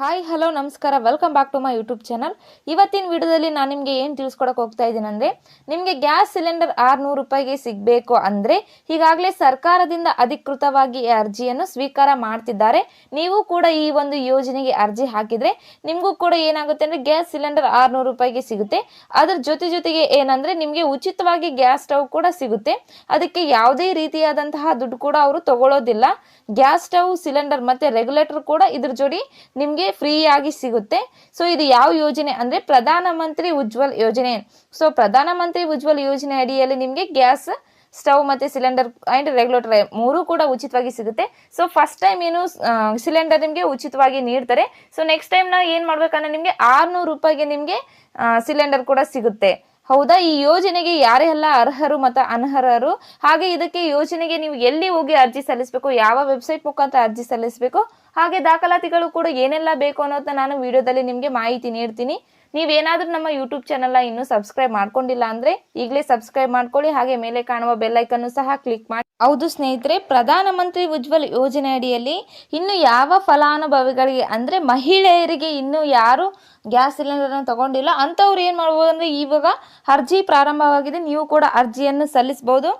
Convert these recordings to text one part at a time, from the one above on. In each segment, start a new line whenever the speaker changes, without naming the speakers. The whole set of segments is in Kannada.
ಹಾಯ್ ಹಲೋ ನಮಸ್ಕಾರ. Welcome back to my YouTube channel ಇವತ್ತಿನ ವಿಡಿಯೋದಲ್ಲಿ ನಾನು ನಿಮಗೆ ಏನು ತಿಳಿಸ್ಕೊಡಕ್ಕೆ ಹೋಗ್ತಾ ಇದ್ದೀನಿ ಅಂದರೆ, ನಿಮಗೆ ಗ್ಯಾಸ್ ಸಿಲಿಂಡರ್ ಆರುನೂರು ರೂಪಾಯಿಗೆ ಸಿಗಬೇಕು ಅಂದರೆ, ಈಗಾಗಲೇ ಸರ್ಕಾರದಿಂದ ಅಧಿಕೃತವಾಗಿ ಈ ಅರ್ಜಿಯನ್ನು ಸ್ವೀಕಾರ ಮಾಡ್ತಿದ್ದಾರೆ. ನೀವು ಕೂಡ ಈ ಒಂದು ಯೋಜನೆಗೆ ಅರ್ಜಿ ಹಾಕಿದರೆ, ನಿಮಗೂ ಕೂಡ ಏನಾಗುತ್ತೆ ಅಂದರೆ ಗ್ಯಾಸ್ ಸಿಲಿಂಡರ್ ಆರುನೂರು ರೂಪಾಯಿಗೆ ಸಿಗುತ್ತೆ. ಅದರ ಜೊತೆ ಜೊತೆಗೆ ಏನಂದರೆ, ನಿಮಗೆ ಉಚಿತವಾಗಿ ಗ್ಯಾಸ್ ಸ್ಟವ್ ಕೂಡ ಸಿಗುತ್ತೆ. ಅದಕ್ಕೆ ಯಾವುದೇ ರೀತಿಯಾದಂತಹ ದುಡ್ಡು ಕೂಡ ಅವರು ತಗೊಳ್ಳೋದಿಲ್ಲ ಗ್ಯಾಸ್ ಸ್ಟವ್, ಸಿಲಿಂಡರ್ ಮತ್ತು ರೆಗ್ಯುಲೇಟರ್ ಕೂಡ ಇದ್ರ ಜೋಡಿ ನಿಮಗೆ ಫ್ರೀ ಆಗಿ ಸಿಗುತ್ತೆ. ಸೊ ಇದು ಯಾವ ಯೋಜನೆ ಅಂದ್ರೆ ಪ್ರಧಾನ ಮಂತ್ರಿ ಉಜ್ವಲ್ ಯೋಜನೆ. ಸೊ ಪ್ರಧಾನ ಮಂತ್ರಿ ಉಜ್ವಲ್ ಯೋಜನೆ ಅಡಿಯಲ್ಲಿ ನಿಮಗೆ ಗ್ಯಾಸ್, ಸ್ಟವ್ ಮತ್ತೆ ಸಿಲಿಂಡರ್ ಅಂಡ್ ರೆಗ್ಯುಲೇಟರ್ ಮೂರು ಕೂಡ ಉಚಿತವಾಗಿ ಸಿಗುತ್ತೆ. ಸೊ ಫಸ್ಟ್ ಟೈಮ್ ಏನು ಸಿಲಿಂಡರ್ ನಿಮಗೆ ಉಚಿತವಾಗಿ ನೀಡ್ತಾರೆ. ಸೊ ನೆಕ್ಸ್ಟ್ ಟೈಮ್ ನಾವು ಏನು ಮಾಡ್ಬೇಕಂದ್ರೆ ನಿಮಗೆ ಆರ್ನೂರು ರೂಪಾಯಿಗೆ ನಿಮಗೆ ಸಿಲಿಂಡರ್ ಕೂಡ ಸಿಗುತ್ತೆ. ಹೌದಾ? ಈ ಯೋಜನೆಗೆ ಯಾರೆಲ್ಲ ಅರ್ಹರು ಮತ್ತು ಅನರ್ಹರು. ಹಾಗೆ ಇದಕ್ಕೆ ಯೋಜನೆಗೆ ನೀವು ಎಲ್ಲಿ ಹೋಗಿ ಅರ್ಜಿ ಸಲ್ಲಿಸಬೇಕು? ಯಾವ ವೆಬ್ಸೈಟ್ ಮುಖಾಂತರ ಅರ್ಜಿ ಸಲ್ಲಿಸಬೇಕು? ಹಾಗೆ ದಾಖಲಾತಿಗಳು ಕೂಡ ಏನೆಲ್ಲ ಬೇಕು ಅನ್ನೋದನ್ನ ನಾನು ವಿಡಿಯೋದಲ್ಲಿ ನಿಮಗೆ ಮಾಹಿತಿ ನೀಡ್ತೀನಿ. ನೀವೇನಾದರೂ ನಮ್ಮ ಯೂಟ್ಯೂಬ್ ಚಾನಲ್ನ ಇನ್ನೂ ಸಬ್ಸ್ಕ್ರೈಬ್ ಮಾಡ್ಕೊಂಡಿಲ್ಲ ಅಂದ್ರೆ ಈಗಲೇ ಸಬ್ಸ್ಕ್ರೈಬ್ ಮಾಡ್ಕೊಳ್ಳಿ. ಹಾಗೆ ಮೇಲೆ ಕಾಣುವ ಬೆಲ್ಲೈಕನ್ನು ಸಹ ಕ್ಲಿಕ್ ಮಾಡಿ. ಹೌದು ಸ್ನೇಹಿತರೆ, ಪ್ರಧಾನಮಂತ್ರಿ ಉಜ್ವಲ್ ಯೋಜನೆ ಅಡಿಯಲ್ಲಿ ಇನ್ನು ಯಾವ ಫಲಾನುಭವಿಗಳಿಗೆ, ಅಂದರೆ ಮಹಿಳೆಯರಿಗೆ ಇನ್ನು ಯಾರು ಗ್ಯಾಸ್ ಸಿಲಿಂಡರ್ನ ತಗೊಂಡಿಲ್ಲ, ಅಂಥವ್ರು ಏನು ಮಾಡ್ಬೋದು ಅಂದರೆ ಇವಾಗ ಅರ್ಜಿ ಪ್ರಾರಂಭವಾಗಿದೆ, ನೀವು ಕೂಡ ಅರ್ಜಿಯನ್ನು ಸಲ್ಲಿಸ್ಬೋದು.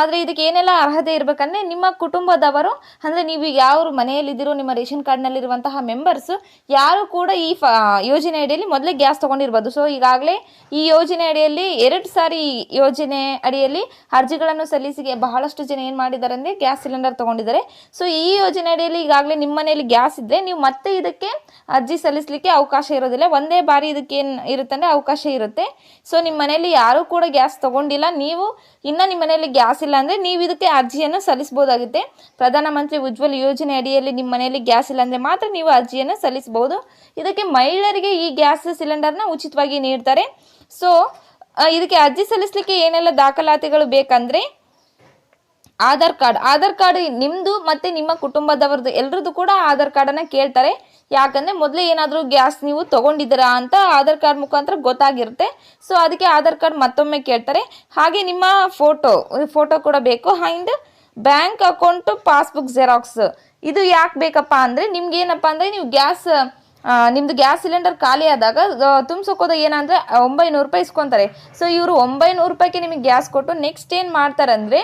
ಆದರೆ ಇದಕ್ಕೆ ಏನೆಲ್ಲ ಅರ್ಹತೆ ಇರಬೇಕಂದ್ರೆ ನಿಮ್ಮ ಕುಟುಂಬದವರು, ಅಂದರೆ ನೀವು ಯಾವ ಮನೆಯಲ್ಲಿದ್ದೀರೋ, ನಿಮ್ಮ ರೇಷನ್ ಕಾರ್ಡ್ನಲ್ಲಿರುವಂತಹ ಮೆಂಬರ್ಸು ಯಾರು ಕೂಡ ಈ ಫ ಯೋಜನೆ ಅಡಿಯಲ್ಲಿ ಮೊದಲೇ ಗ್ಯಾಸ್ ತೊಗೊಂಡಿರ್ಬೋದು. ಸೊ ಈಗಾಗಲೇ ಈ ಯೋಜನೆ ಅಡಿಯಲ್ಲಿ ಎರಡು ಸಾರಿ ಯೋಜನೆ ಅಡಿಯಲ್ಲಿ ಅರ್ಜಿಗಳನ್ನು ಸಲ್ಲಿಸಿಗೆ ಬಹಳಷ್ಟು ಜನ ಏನು ಮಾಡಿದ್ದಾರೆ ಅಂದರೆ ಗ್ಯಾಸ್ ಸಿಲಿಂಡರ್ ತೊಗೊಂಡಿದ್ದಾರೆ. ಸೊ ಈ ಯೋಜನೆ ಅಡಿಯಲ್ಲಿ ಈಗಾಗಲೇ ನಿಮ್ಮ ಮನೆಯಲ್ಲಿ ಗ್ಯಾಸ್ ಇದ್ದರೆ ನೀವು ಮತ್ತೆ ಇದಕ್ಕೆ ಅರ್ಜಿ ಸಲ್ಲಿಸಲಿಕ್ಕೆ ಅವಕಾಶ ಇರೋದಿಲ್ಲ. ಒಂದೇ ಬಾರಿ ಇದಕ್ಕೆ ಏನು ಇರುತ್ತೆ ಅಂದರೆ ಅವಕಾಶ ಇರುತ್ತೆ. ಸೊ ನಿಮ್ಮ ಮನೆಯಲ್ಲಿ ಯಾರೂ ಕೂಡ ಗ್ಯಾಸ್ ತೊಗೊಂಡಿಲ್ಲ. ನೀವು ಇನ್ನು ನಿಮ್ಮ ಮನೆಯಲ್ಲಿ ಗ್ಯಾಸ್ ಇಲ್ಲ ಅಂದರೆ ನೀವು ಇದಕ್ಕೆ ಅರ್ಜಿಯನ್ನು ಸಲ್ಲಿಸ್ಬೋದಾಗುತ್ತೆ ಪ್ರಧಾನಮಂತ್ರಿ ಉಜ್ವಲ್ ಯೋಜನೆ ಅಡಿಯಲ್ಲಿ ನಿಮ್ಮ ಮನೆಯಲ್ಲಿ ಗ್ಯಾಸ್ ಇಲ್ಲ ಅಂದರೆ ಮಾತ್ರ ನೀವು ಅರ್ಜಿಯನ್ನು ಸಲ್ಲಿಸ್ಬೋದು ಇದಕ್ಕೆ ಮಹಿಳೆಯರಿಗೆ ಈ ಗ್ಯಾಸ್ ಸಿಲಿಂಡರ್ನ ಉಚಿತವಾಗಿ ನೀಡ್ತಾರೆ. ಸೊ ಇದಕ್ಕೆ ಅರ್ಜಿ ಸಲ್ಲಿಸಲಿಕ್ಕೆ ಏನೆಲ್ಲ ದಾಖಲಾತಿಗಳು ಬೇಕಂದರೆ ಆಧಾರ್ ಕಾರ್ಡ್. ಆಧಾರ್ ಕಾರ್ಡ್ ನಿಮ್ಮದು ಮತ್ತು ನಿಮ್ಮ ಕುಟುಂಬದವ್ರದ್ದು ಎಲ್ರದ್ದು ಕೂಡ ಆಧಾರ್ ಕಾರ್ಡನ್ನು ಕೇಳ್ತಾರೆ. ಯಾಕಂದರೆ ಮೊದಲೇ ಏನಾದರೂ ಗ್ಯಾಸ್ ನೀವು ತಗೊಂಡಿದ್ದೀರಾ ಅಂತ ಆಧಾರ್ ಕಾರ್ಡ್ ಮುಖಾಂತರ ಗೊತ್ತಾಗಿರುತ್ತೆ. ಸೊ ಅದಕ್ಕೆ ಆಧಾರ್ ಕಾರ್ಡ್ ಮತ್ತೊಮ್ಮೆ ಕೇಳ್ತಾರೆ. ಹಾಗೆ ನಿಮ್ಮ ಫೋಟೋ ಫೋಟೋ ಕೂಡ ಬೇಕು. And bank account, passbook, xerox. ಇದು ಯಾಕೆ ಬೇಕಪ್ಪ ಅಂದರೆ ನಿಮ್ಗೆ ಏನಪ್ಪ ಅಂದರೆ ನೀವು ಗ್ಯಾಸ್ ಆ, ನಿಮ್ದು ಗ್ಯಾಸ್ ಸಿಲಿಂಡರ್ ಖಾಲಿ ಆದಾಗ ತುಂಬಿಸೋಕೋದ ಏನಂದ್ರೆ ಒಂಬೈನೂರು ರೂಪಾಯಿ ಇಸ್ಕೊತಾರೆ. ಸೊ ಇವರು ಒಂಬೈನೂರು ರೂಪಾಯಿಗೆ ನಿಮಗೆ ಗ್ಯಾಸ್ ಕೊಟ್ಟು ನೆಕ್ಸ್ಟ್ ಏನು ಮಾಡ್ತಾರೆ ಅಂದರೆ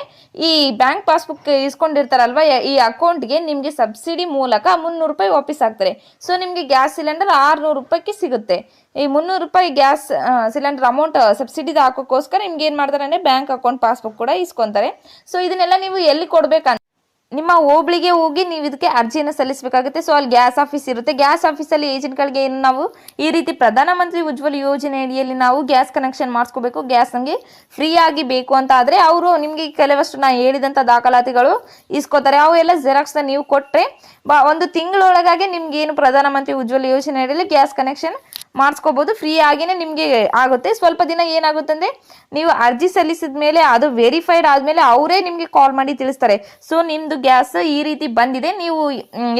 ಈ ಬ್ಯಾಂಕ್ ಪಾಸ್ಬುಕ್ ಇಸ್ಕೊಂಡಿರ್ತಾರಲ್ವ ಈ ಅಕೌಂಟ್ಗೆ ನಿಮಗೆ ಸಬ್ಸಿಡಿ ಮೂಲಕ ಮುನ್ನೂರು ರೂಪಾಯಿ ವಾಪಸ್ ಆಗ್ತಾರೆ. ಸೊ ನಿಮಗೆ ಗ್ಯಾಸ್ ಸಿಲಿಂಡರ್ ಆರುನೂರು ರೂಪಾಯಿಗೆ ಸಿಗುತ್ತೆ. ಈ ಮುನ್ನೂರು ರೂಪಾಯಿ ಗ್ಯಾಸ್ ಸಿಲಿಂಡರ್ ಅಮೌಂಟ್ ಸಬ್ಸಿಡಿದ ಹಾಕೋಕ್ಕೋಸ್ಕರ ನಿಮ್ಗೆ ಏನು ಮಾಡ್ತಾರೆ ಅಂದರೆ ಬ್ಯಾಂಕ್ ಅಕೌಂಟ್ ಪಾಸ್ಬುಕ್ ಕೂಡ ಇಸ್ಕೊತಾರೆ. ಸೊ ಇದನ್ನೆಲ್ಲ ನೀವು ಎಲ್ಲಿ ಕೊಡ್ಬೇಕಂತ ನಿಮ್ಮ ಹೋಬಳಿಗೆ ಹೋಗಿ ನೀವು ಇದಕ್ಕೆ ಅರ್ಜಿಯನ್ನು ಸಲ್ಲಿಸಬೇಕಾಗುತ್ತೆ. ಸೊ ಅಲ್ಲಿ ಗ್ಯಾಸ್ ಆಫೀಸ್ ಇರುತ್ತೆ. ಗ್ಯಾಸ್ ಆಫೀಸಲ್ಲಿ ಏಜೆಂಟ್ಗಳಿಗೆ ಏನು ನಾವು ಈ ರೀತಿ ಪ್ರಧಾನಮಂತ್ರಿ ಉಜ್ವಲ ಯೋಜನೆ ಅಡಿಯಲ್ಲಿ ನಾವು ಗ್ಯಾಸ್ ಕನೆಕ್ಷನ್ ಮಾಡಿಸ್ಕೋಬೇಕು. ಗ್ಯಾಸ್ ನಮಗೆ ಫ್ರೀಯಾಗಿ ಬೇಕು ಅಂತ ಆದರೆ ಅವರು ನಿಮಗೆ ಕೆಲವಷ್ಟು ನಾ ಹೇಳಿದಂಥ ದಾಖಲಾತಿಗಳು ಇಸ್ಕೋತಾರೆ. ಅವೆಲ್ಲ ಜೆರಾಕ್ಸ್ನ ನೀವು ಕೊಟ್ಟರೆ ಬಾ ಒಂದು ತಿಂಗಳೊಳಗಾಗಿ ನಿಮ್ಗೆ ಏನು ಪ್ರಧಾನಮಂತ್ರಿ ಉಜ್ವಲ ಯೋಜನೆ ಅಡಿಯಲ್ಲಿ ಗ್ಯಾಸ್ ಕನೆಕ್ಷನ್ ಮಾಡಿಸ್ಕೋಬೋದು. ಫ್ರೀ ಆಗಿನೇ ನಿಮಗೆ ಆಗುತ್ತೆ. ಸ್ವಲ್ಪ ದಿನ ಏನಾಗುತ್ತೆ ಅಂದರೆ, ನೀವು ಅರ್ಜಿ ಸಲ್ಲಿಸಿದ ಮೇಲೆ ಅದು ವೆರಿಫೈಡ್ ಆದಮೇಲೆ ಅವರೇ ನಿಮಗೆ ಕಾಲ್ ಮಾಡಿ ತಿಳಿಸ್ತಾರೆ. ಸೊ ನಿಮ್ಮದು ಗ್ಯಾಸ್ ಈ ರೀತಿ ಬಂದಿದೆ. ನೀವು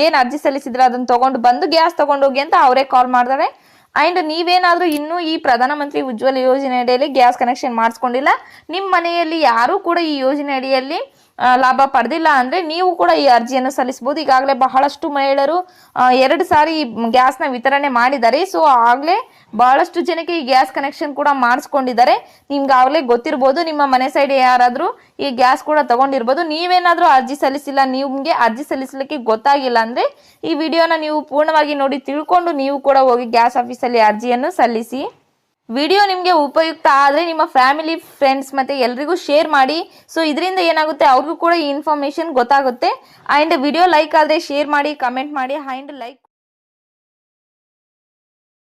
ಏನು ಅರ್ಜಿ ಸಲ್ಲಿಸಿದ್ರೆ ಅದನ್ನು ತೊಗೊಂಡು ಬಂದು ಗ್ಯಾಸ್ ತೊಗೊಂಡೋಗಿ ಅಂತ ಅವರೇ ಕಾಲ್ ಮಾಡ್ತಾರೆ. ಆ್ಯಂಡ್ ನೀವೇನಾದರೂ ಇನ್ನೂ ಈ ಪ್ರಧಾನಮಂತ್ರಿ ಉಜ್ವಲ ಯೋಜನೆ ಅಡಿಯಲ್ಲಿ ಗ್ಯಾಸ್ ಕನೆಕ್ಷನ್ ಮಾಡಿಸ್ಕೊಂಡಿಲ್ಲ. ನಿಮ್ಮ ಮನೆಯಲ್ಲಿ ಯಾರೂ ಕೂಡ ಈ ಯೋಜನೆ ಅಡಿಯಲ್ಲಿ ಲಾಭ ಪಡೆದಿಲ್ಲ ಅಂದರೆ ನೀವು ಕೂಡ ಈ ಅರ್ಜಿಯನ್ನು ಸಲ್ಲಿಸಬಹುದು. ಈಗಾಗಲೇ ಬಹಳಷ್ಟು ಮಹಿಳೆಯರು ಎರಡು ಸಾರಿ ಗ್ಯಾಸ್ನ ವಿತರಣೆ ಮಾಡಿದ್ದಾರೆ. ಸೊ ಆಗಲೇ ಬಹಳಷ್ಟು ಜನಕ್ಕೆ ಈ ಗ್ಯಾಸ್ ಕನೆಕ್ಷನ್ ಕೂಡ ಮಾಡಿಸ್ಕೊಂಡಿದ್ದಾರೆ. ನಿಮ್ಗೆ ಆಗ್ಲೇ ಗೊತ್ತಿರ್ಬೋದು, ನಿಮ್ಮ ಮನೆ ಸೈಡ್ ಯಾರಾದರೂ ಈ ಗ್ಯಾಸ್ ಕೂಡ ತಗೊಂಡಿರ್ಬೋದು. ನೀವೇನಾದರೂ ಅರ್ಜಿ ಸಲ್ಲಿಸಿಲ್ಲ, ನಿಮಗೆ ಅರ್ಜಿ ಸಲ್ಲಿಸಲಿಕ್ಕೆ ಗೊತ್ತಾಗಿಲ್ಲ ಅಂದರೆ ಈ ವಿಡಿಯೋನ ನೀವು ಪೂರ್ಣವಾಗಿ ನೋಡಿ ತಿಳ್ಕೊಂಡು ನೀವು ಕೂಡ ಹೋಗಿ ಗ್ಯಾಸ್ ಆಫೀಸಲ್ಲಿ ಅರ್ಜಿಯನ್ನು ಸಲ್ಲಿಸಿ. ವಿಡಿಯೋ ನಿಮಗೆ ಉಪಯುಕ್ತ ಆದರೆ ನಿಮ್ಮ ಫ್ಯಾಮಿಲಿ, ಫ್ರೆಂಡ್ಸ್ ಮತ್ತು ಎಲ್ರಿಗೂ ಶೇರ್ ಮಾಡಿ. ಸೊ ಇದರಿಂದ ಏನಾಗುತ್ತೆ, ಅವ್ರಿಗೂ ಕೂಡ ಈ ಇನ್ಫಾರ್ಮೇಷನ್ ಗೊತ್ತಾಗುತ್ತೆ. ಆ್ಯಂಡ್ ವಿಡಿಯೋ ಲೈಕ್ ಆದರೆ ಶೇರ್ ಮಾಡಿ ಕಮೆಂಟ್ ಮಾಡಿ ಆ್ಯಂಡ್ ಲೈಕ್